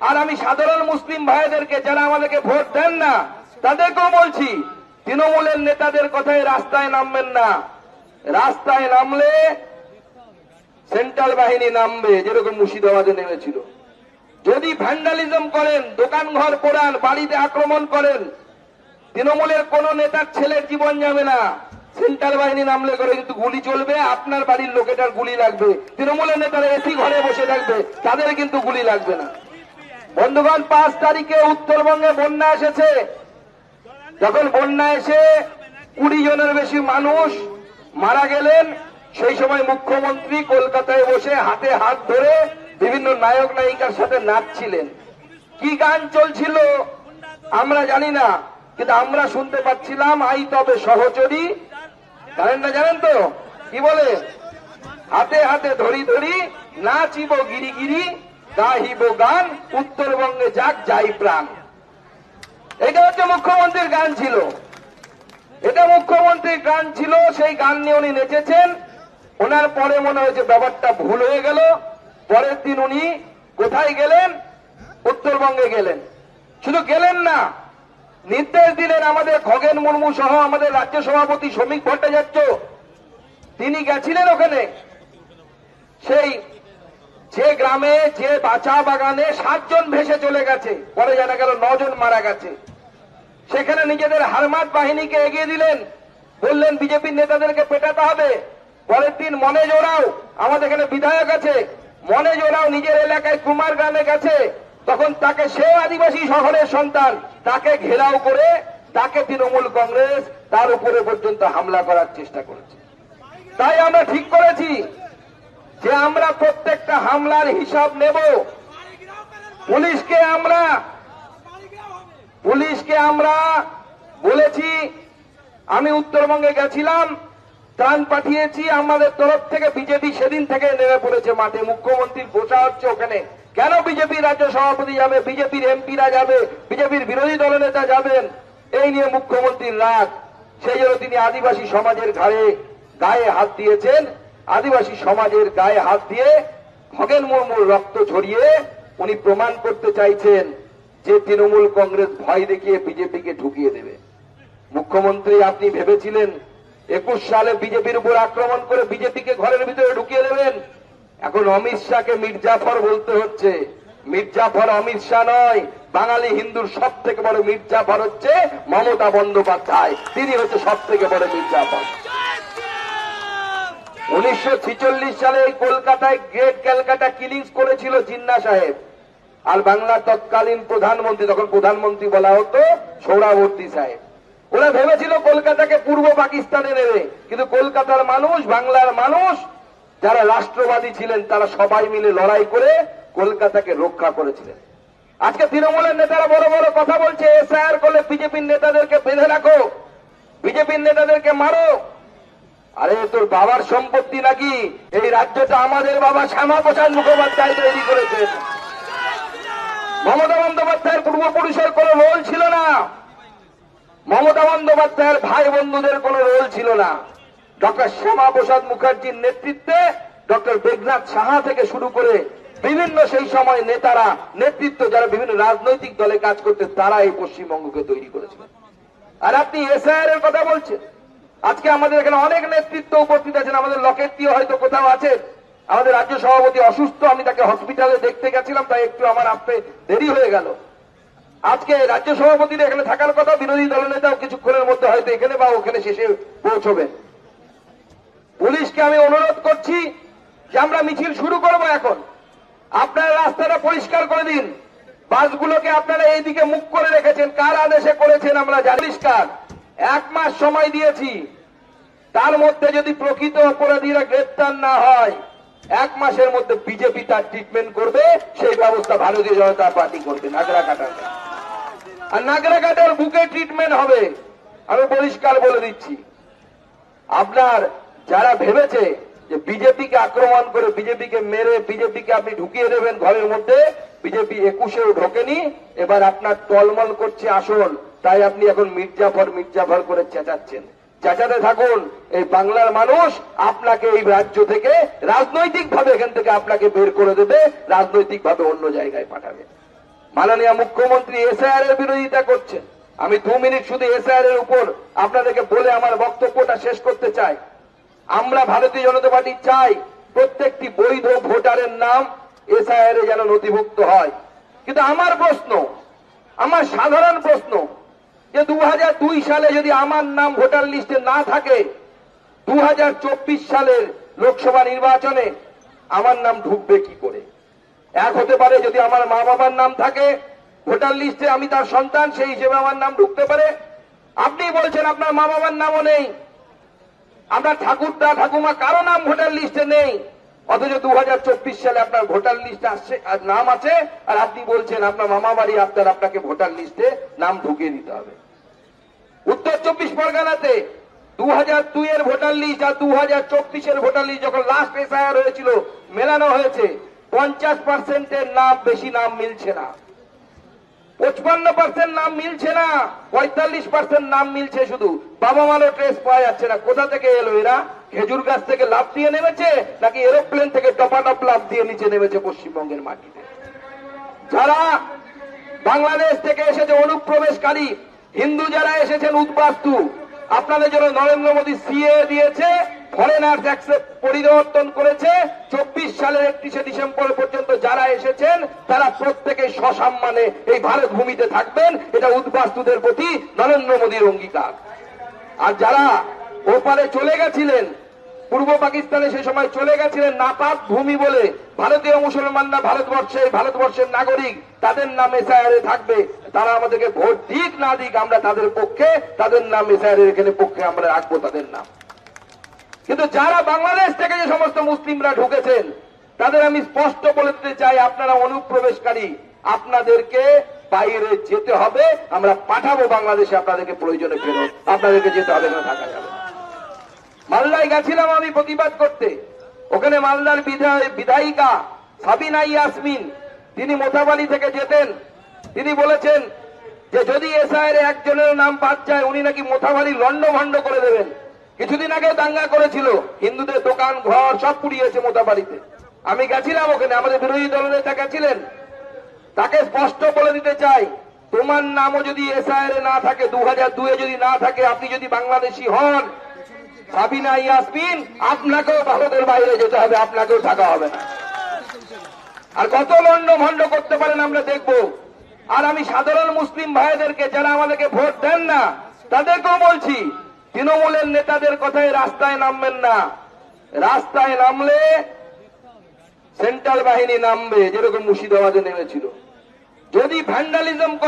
আর আমি সাধারণ মুসলিম ভাইদেরকে যারা আমাদেরকে ভোট দেন না, তাদেরকেও বলছি, তৃণমূলের নেতাদের কথায় রাস্তায় নামবেন না। রাস্তায় নামলে সেন্ট্রাল বাহিনী নামবে, যেরকম মুর্শিদাবাদে নেমেছিল। যদি ভ্যান্ডালিজম করেন দোকান ঘর পোড়ান, বাড়িতে আক্রমণ করেন, তৃণমূলের কোন নেতার ছেলের জীবন যাবে না। সেন্ট্রাল বাহিনী নামলে করে কিন্তু গুলি চলবে, আপনার বাড়ির লোকেটার গুলি লাগবে। তৃণমূলের নেতারা এসি ঘরে বসে থাকবে, তাদের কিন্তু গুলি লাগবে না। বন্ধুগণ, পাঁচ তারিখে উত্তরবঙ্গে বন্যা এসেছে। যখন বন্যা এসে কুড়ি জনের বেশি মানুষ মারা গেলেন, সেই সময় মুখ্যমন্ত্রী কলকাতায় বসে হাতে হাত ধরে বিভিন্ন নায়ক নায়িকার সাথে নাচছিলেন। কি গান চলছিল? আমরা জানি না, কিন্তু আমরা শুনতে পাচ্ছিলাম, আই তবে সহচরী জানেন না, জানেন তো? কি বলে? হাতে হাতে ধরি ধরি নাচিব গিরি গিরি। গাহিব গান, উত্তরবঙ্গে যাক যাই প্রাণ। এটা হচ্ছে মুখ্যমন্ত্রীর গান ছিল। এটা মুখ্যমন্ত্রীর গান ছিল, সেই গান নিয়ে উনি নেচেছেন। ওনার পরে মনে হয়েছে ব্যাপারটা ভুল হয়ে গেল। পরের দিন উনি কোথায় গেলেন? উত্তরবঙ্গে গেলেন। শুধু গেলেন না, নির্দেশ দিলেন আমাদের খগেন মুর্মু সহ আমাদের রাজ্য সভাপতি শ্রমিক ভট্টাচার্য। তিনি গেছিলেন ওখানে। সেই যে গ্রামে, যে বাচা বাগানে সাতজন ভেসে চলে গেছে, পরে জানা গেল নজন মারা গেছে। সেখানে নিজেদের হারমাত বাহিনীকে এগিয়ে দিলেন। বললেন, বিজেপির নেতাদেরকে পেটাতে হবে। পরের দিন মনে জোড়াও আমাদের এখানে বিধায়ক আছে। মনে জোড়াও নিজের এলাকায় কুমার গ্রামে গেছে। তখন তাকে সে আদিবাসী শহরের সন্তান। তাকে ঘেরাও করে, তাকে তৃণমূল কংগ্রেস তার উপরে পর্যন্ত হামলা করার চেষ্টা করেছে। তাই আমরা ঠিক করেছি। যে আমরা প্রত্যেকটা হামলার হিসাব নেব। পুলিশকে আমরা পুলিশকে আমরা বলেছি, আমি উত্তরবঙ্গে গেছিলাম, ত্রাণ পাঠিয়েছি, আমাদের তরফ থেকে বিজেপি সেদিন থেকে নেমে পড়েছে মাঠে। মুখ্যমন্ত্রীর বসা হচ্ছে ওখানে। কেন বিজেপি রাজ্য সভাপতি যাবে? বিজেপির এমপিরা যাবে? বিজেপির বিরোধী দলনেতা যাবেন? এই নিয়ে মুখ্যমন্ত্রীর রাগ। সেই জন্য তিনি আদিবাসী সমাজের ঘাড়ে গায়ে হাত দিয়েছেন। আদিবাসী সমাজের গায়ে হাত দিয়ে খগেন মুর্মুর রক্ত ঝরিয়ে উনি প্রমাণ করতে চাইছেন যে তৃণমূল কংগ্রেস ভয় দেখিয়ে বিজেপিকে ঢুকিয়ে দেবে। মুখ্যমন্ত্রী, আপনি ভেবেছিলেন একুশ সালে বিজেপির উপর আক্রমণ করে বিজেপিকে ঘরের ভিতরে ঢুকিয়ে দেবেন? এখন অমিত শাহকে মির্জাফর বলতে হচ্ছে। মির্জাফর অমিত শাহ নয়, বাঙালি হিন্দুর সব থেকে বড় মির্জাফর হচ্ছে মমতা বন্দ্যোপাধ্যায়। তিনি হচ্ছে সব থেকে বড় মির্জাফর। উনিশশো সালে কলকাতায় গ্রেট ক্যালকাটা কিলিংস করেছিল জিন্না সাহেব। আর বাংলার তৎকালীন প্রধানমন্ত্রী, তখন প্রধানমন্ত্রী বলা হতো সৌরাবর্তী সাহেব। ওরা ভেবেছিল কলকাতাকে পূর্ব পাকিস্তানে নেবে। কিন্তু কলকাতার মানুষ, বাংলার মানুষ, যারা রাষ্ট্রবাদী ছিলেন, তারা সবাই মিলে লড়াই করে কলকাতাকে রক্ষা করেছিলেন। আজকে তৃণমূলের নেতারা বড় বড় কথা বলছে, এসআইআর করলে বিজেপির নেতাদেরকে বেঁধে রাখো, বিজেপির নেতাদেরকে মারো। আরে, তোর বাবার সম্পত্তি নাকি এই রাজ্যটা আমাদের বাবা শ্যামা প্রসাদ মুখোপাধ্যায় তৈরি করেছেন মমতা বন্দ্যোপাধ্যায়ের পূর্বপুরুষের কোনো রোল ছিল না। মমতা বন্দ্যোপাধ্যায়ের ভাই বন্ধুদের কোনো রোল ছিল না। ডক্টর শ্যামা প্রসাদ মুখার্জির নেতৃত্বে ডক্টর বেগনাথ সাহা থেকে শুরু করে বিভিন্ন সেই সময় নেতারা নেতৃত্ব, যারা বিভিন্ন রাজনৈতিক দলে কাজ করতে তারা এই পশ্চিমবঙ্গকে তৈরি করেছিলেন। আর আপনি এসআইআর এর কথা বলছেন। আজকে আমাদের এখানে অনেক নেতৃত্ব উপস্থিত আছেন, আমাদের লকেটটিও হয়তো কোথাও আছে। আমাদের রাজ্য সভাপতি অসুস্থ, আমি তাকে হসপিটালে দেখতে গেছিলাম, তাই একটু আমার আসতে দেরি হয়ে গেল। আজকে রাজ্য সভাপতির এখানে থাকার কথা, বিরোধী দলনেতাও কিছুক্ষণের মধ্যে হয়তো এখানে বা ওখানে শেষে পৌঁছবেন। পুলিশকে আমি অনুরোধ করছি যে আমরা মিছিল শুরু করব এখন। আপনারা রাস্তাটা পরিষ্কার করে দিন। বাসগুলোকে আপনারা এইদিকে মুখ করে রেখেছেন। কার আদেশে করেছেন আমরা জানি পরিষ্কার এক মাস সময় দিয়েছি। তার মধ্যে যদি প্রকৃত অপরাধীরা গ্রেপ্তার না হয়, এক মাসের মধ্যে বিজেপি তার ট্রিটমেন্ট করবে, সেই ব্যবস্থা ভারতীয় জনতা পার্টি করবে নাগরা কাটার আর নাগরা কাটার বুকে ট্রিটমেন্ট হবে, আমি পরিষ্কার বলে দিচ্ছি। আপনার যারা ভেবেছে যে বিজেপিকে আক্রমণ করে বিজেপিকে মেরে বিজেপিকে আপনি ঢুকিয়ে দেবেন ঘরের মধ্যে বিজেপি একুশেও ঢোকেনি। এবার আপনার টলমল করছে আসল। তাই আপনি এখন মির্জাফর মির্জাফর করে চেঁচাচ্ছেন। চেঁচাতে থাকুন, এই বাংলার মানুষ আপনাকে এই রাজ্য থেকে রাজনৈতিক ভাবে এখান থেকে আপনাকে বের করে দেবে রাজনৈতিক ভাবে অন্য জায়গায় পাঠাবে। মাননীয় মুখ্যমন্ত্রী এসআইআর এর বিরোধিতা করছেন। আমি দু মিনিট শুধু এসআইআর এর উপর আপনাদেরকে বলে আমার বক্তব্যটা শেষ করতে চাই। আমরা ভারতীয় জনতা পার্টি চাই প্রত্যেকটি বৈধ ভোটারের নাম এসআইআর এ যেন নথিভুক্ত হয়। কিন্তু আমার প্রশ্ন, আমার সাধারণ প্রশ্ন যে দু হাজার দুই সালে যদি আমার নাম ভোটার লিস্টে না থাকে দু হাজার চব্বিশ সালের লোকসভা নির্বাচনে আমার নাম ঢুকবে কি করে? এক হতে পারে যদি আমার মা বাবার নাম থাকে, ভোটার লিস্টে আমি তার সন্তান, সেই হিসেবে আমার নাম ঢুকতে পারে। আপনি বলছেন আপনার মা বাবার নামও নেই। আপনার ঠাকুরদা, ঠাকুমা কারও নাম ভোটার লিস্টে নেই। অথচ দু সালে আপনার ভোটার লিস্ট আসছে নাম আছে, আর আপনি বলছেন আপনার মামা বাড়ি আপনার আপনাকে ভোটার লিস্টে নাম ঢুকিয়ে দিতে হবে। উত্তর চব্বিশ পরগনাতে দু হাজার দুই এর ভোটার লিস্ট আর দু হাজার চব্বিশের ভোটার লিস্ট যখন লাস্ট এসআইআর হয়েছিল, মেলানো হয়েছে, পঞ্চাশ পার্সেন্টের নাম, বেশি নাম মিলছে না। পঁচপান্ন পার্সেন্ট নাম মিলছে না, পঁয়তাল্লিশ পার্সেন্ট নাম মিলছে শুধু। বাবা পাওয়া যাচ্ছে না। কোথা থেকে এলো এরা? খেজুর গাছ থেকে লাভ দিয়ে নেমেছে, নাকি এরোপ্লেন থেকে টপাটপ লাভ দিয়ে নিচে নেমেছে পশ্চিমবঙ্গের মাটিতে? যারা বাংলাদেশ থেকে এসেছে অনুপ্রবেশকারী, হিন্দু যারা এসেছেন উদ্বাস্তু, আপনাদের জন্য নরেন্দ্র মোদী সিএ দিয়েছে ফরেনার ট্যাক্সে পরিবর্তন করেছে। চব্বিশ সালের একত্রিশে ডিসেম্বর পর্যন্ত যারা এসেছেন, তারা প্রত্যেকে সসম্মানে এই ভারত ভূমিতে থাকবেন। এটা উদ্বাস্তুদের প্রতি নরেন্দ্র মোদীর অঙ্গীকার। আর যারা ওপারে চলে গেছিলেন, পূর্ব পাকিস্তানে সে সময় চলে গেছিলেন নাপাক ভূমি বলে, ভারতীয় মুসলমানরা ভারতবর্ষে, ভারতবর্ষের নাগরিক, তাদের নাম এসআইআরে থাকবে। তারা আমাদেরকে ভোট দিক না দিক আমরা তাদের পক্ষে, তাদের নাম এসআইআর এখানে পক্ষে আমরা রাখব তাদের নাম। কিন্তু যারা বাংলাদেশ থেকে যে সমস্ত মুসলিমরা ঢুকেছেন, তাদের আমি স্পষ্ট বলে দিতে চাই, আপনারা অনুপ্রবেশকারী, আপনাদেরকে বাইরে যেতে হবে, আমরা পাঠাবো বাংলাদেশে আপনাদেরকে প্রয়োজনে ফেরত। আপনাদেরকে যেতে হবে না থাকা যাবে। মালদায় গেছিলাম আমি প্রতিবাদ করতে। ওখানে মালদার বিধায়- বিধায়িকা সাবিনা ইয়াসমিন, তিনি মোথাবালি থেকে যেতেন। তিনি বলেছেন যে, যদি এসআইয়ের একজনের নাম বাদ যায়, উনি নাকি মোথাবালি লন্ড ভন্ড করে দেবেন। কিছুদিন আগে দাঙ্গা করেছিল। হিন্দুদের দোকান, ঘর, সব পুড়িয়েছে মোথাবাড়িতে আমি গেছিলাম ওখানে, আমাদের বিরোধী দলনেতা গেছিলেন। তাকে স্পষ্ট বলে দিতে চাই, তোমার নামও যদি এসআইআর না থাকে দু হাজার দুয়ে যদি না থাকে, আপনি যদি বাংলাদেশি হন, সাবিনা ইয়াসমিন, আপনাকেও ভারতের বাইরে যেতে হবে, আপনাকেও থাকা হবে না। আর কত লন্ড ভণ্ড করতে পারেন আমরা দেখব। আর আমি সাধারণ মুসলিম ভাইদেরকে, যারা আমাদেরকে ভোট দেন না, তাদেরকেও বলছি তৃণমূলের নেতাদের কথায় রাস্তায় নামবেন না। রাস্তায় নামলে সেন্ট্রাল বাহিনী নামবে, যেরকম মুর্শিদাবাদে নেমেছিল। যদি ভ্যান্ডালিজম করে